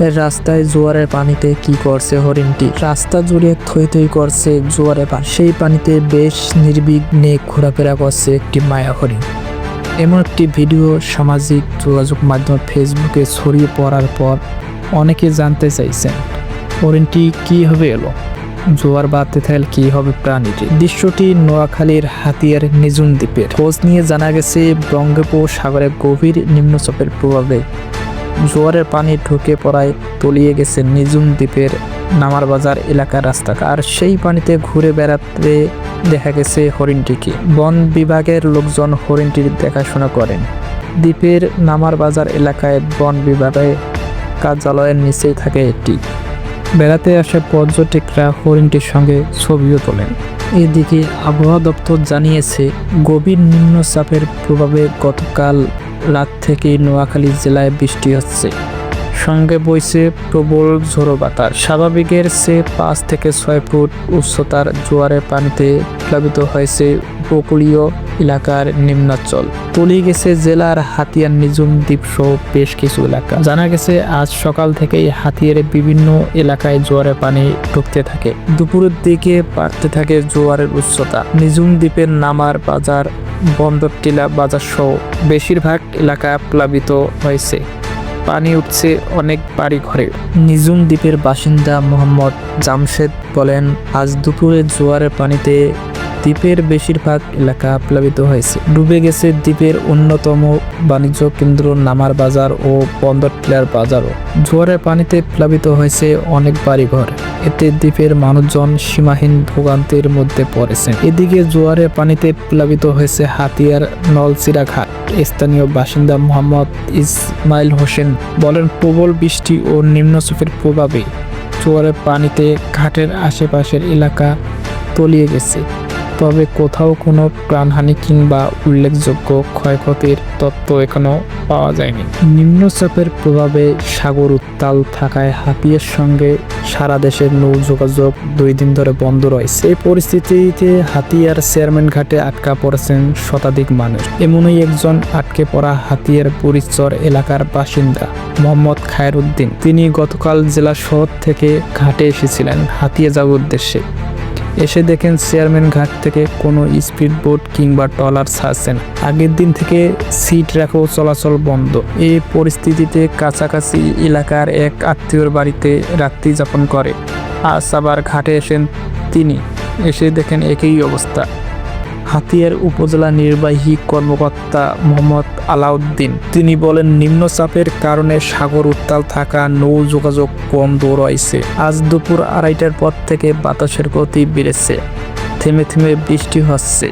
রাস্তায় জোয়ারের পানিতে কি করছে হরিণটি? রাস্তা জুড়ে থই থই করছে জোয়ারের পানি। সেই পানিতে বেশ নির্বিঘ্নে ঘোরাফেরা করছে একটি মায়া হরিণ। এমন একটি ভিডিও সামাজিক যোগাযোগ মাধ্যম ফেসবুকে ছড়িয়ে পড়ার পর অনেকে জানতে চাইছেন, হরিণটি কীভাবে এলো? জোয়ার বাদতে থাকলে কি হবে প্রাণীটি দৃশ্যটি নোয়াখালীর হাতিয়ার নিজুম দ্বীপের। খোঁজ নিয়ে জানা গেছে বঙ্গোপসাগরে গভীর নিম্নচাপের প্রভাবে জোয়ারের পানি ঢুকে পড়ায় তলিয়ে গেছে নিজুম দ্বীপের নামার বাজার এলাকার রাস্তা আর সেই পানিতে ঘুরে বেড়াতে দেখা গেছে হরিণটিকে। বন বিভাগের লোকজন হরিণটির দেখাশোনা করেন। দ্বীপের নামার বাজার এলাকায় বন বিভাগের কার্যালয়ের নিচেই থাকে এটি বেড়াতে আসা পর্যটকরা হরিণটির সঙ্গে ছবিও তোলেন। এদিকে আবহাওয়া দপ্তর জানিয়েছে, গভীর নিম্নচাপের প্রভাবে গতকাল রাত থেকে নোয়াখালী জেলায় বৃষ্টি হচ্ছে। সঙ্গে বইছে প্রবল ঝোড়ো বাতাস। স্বাভাবিকের চেয়ে পাঁচ থেকে ছয় ফুট উচ্চতার জোয়ারের পানিতে প্লাবিত হয়েছে উপকূলীয় এলাকার নিম্নাঞ্চল। তলিয়ে গেছে জেলার হাতিয়ার নিজুম দ্বীপ সহ বেশ কিছু এলাকা। জানা গেছে, আজ সকাল থেকেই হাতিয়ারে বিভিন্ন এলাকায় জোয়ারের পানি ঢুকতে থাকে। দুপুরের দিকে বাড়তে থাকে জোয়ারের উচ্চতা। নিজুম দ্বীপের নামার বাজার বন্দর টিলা বাজার সহ বেশিরভাগ এলাকা প্লাবিত হয়েছে। পানি উঠছে অনেক বাড়ি ঘরে নিজুম দ্বীপের বাসিন্দা মোহাম্মদ জামশেদ বলেন, আজ দুপুরে জোয়ারের পানিতে দ্বীপের বেশিরভাগ এলাকা প্লাবিত হয়েছে। ডুবে গেছে দ্বীপের অন্যতম বাণিজ্য কেন্দ্র নামার বাজার ও বন্দর টিলার বাজারও। জোয়ারের পানিতে প্লাবিত হয়েছে অনেক বাড়িঘর। এতে দ্বীপের মানুষজন সীমাহীন ভোগান্তির মধ্যে পড়েছেন। এদিকে জোয়ারের পানিতে প্লাবিত হয়েছে হাতিয়ার নলচিরা ঘাট স্থানীয় বাসিন্দা মোহাম্মদ ইসমাইল হোসেন বলেন, প্রবল বৃষ্টি ও নিম্নচাপের প্রভাবে জোয়ারের পানিতে ঘাটের আশেপাশের এলাকা তলিয়ে গেছে। তবে কোথাও কোনো প্রাণহানি কিংবা উল্লেখযোগ্য ক্ষয়ক্ষতির তথ্য এখনও পাওয়া যায়নি। নিম্নচাপের প্রভাবে সাগর উত্তাল থাকায় হাতিয়ার সঙ্গে সারা দেশের নৌ যোগাযোগ দুই দিন ধরে বন্ধ রয়েছে। এই পরিস্থিতিতে হাতিয়ার চেয়ারম্যান ঘাটে আটকা পড়েছেন শতাধিক মানুষ। এমনই একজন আটকে পড়া হাতিয়ার পরিচর এলাকার বাসিন্দা মোহাম্মদ খায়রুদ্দিন। তিনি গতকাল জেলা শহর থেকে ঘাটে এসেছিলেন হাতিয়া যাওয়ার উদ্দেশ্যে। এসে দেখেন চেয়ারম্যান ঘাট থেকে কোনো স্পিড বোট কিংবা ট্রলার ছাড়ছে না। আগের দিন থেকে সিট রাখো চলাচল বন্ধ। এই পরিস্থিতিতে কাছাকাছি এলাকার এক আত্মীয়র বাড়িতে রাত্রি যাপন করে। আজ আবার ঘাটে এসেন তিনি। এসে দেখেন একই অবস্থা। হাতিয়ার উপজেলা নির্বাহী কর্মকর্তা মোহাম্মদ আলাউদ্দিন। তিনি বলেন নিম্নচাপের কারণে সাগর উত্তাল থাকা নৌ যোগাযোগ বন্ধ রয়েছে আজ দুপুর আড়াইটার পর থেকে বাতাসের গতি বেড়েছে। থেমে থেমে বৃষ্টি হচ্ছে।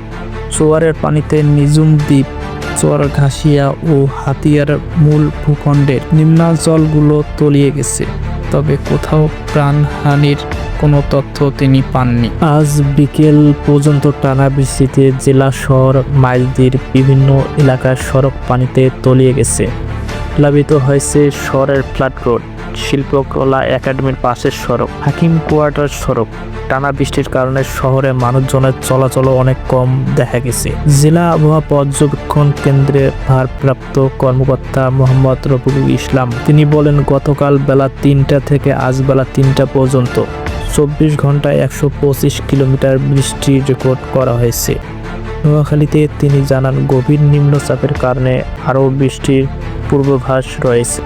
চোয়ারের পানিতে নিজুম দ্বীপ চর ঘাসিয়া ও হাতিয়ার মূল ভূখণ্ডের নিম্নাঞ্চলগুলো তলিয়ে গেছে। তবে কোথাও প্রাণহানির কোনো তথ্য তিনি পাননি। আজ বিকেল পর্যন্ত টানা বৃষ্টিতে জেলা শহর মাইলদির বিভিন্ন এলাকার সড়ক পানিতে তলিয়ে গেছে। প্লাবিত হয়েছে শহরের ফ্ল্যাট রোড, শিল্পকলা একাডেমির পাশের সড়ক, হাকিম কোয়ার্টার সড়ক। টানা বৃষ্টির কারণে শহরে মানুষজনের চলাচলও অনেক কম দেখা গেছে। জেলা আবহাওয়া পর্যবেক্ষণ কেন্দ্রের ভারপ্রাপ্ত কর্মকর্তা মোহাম্মদ রফিকুল ইসলাম, তিনি বলেন, গতকাল বেলা তিনটা থেকে আজ বেলা তিনটা পর্যন্ত চব্বিশ ঘন্টায় একশো পঁচিশ কিলোমিটার বৃষ্টি রেকর্ড করা হয়েছে। নোয়াখালীতে তিনি জানান, গভীর নিম্নচাপের কারণে আরও বৃষ্টির পূর্বাভাস রয়েছে।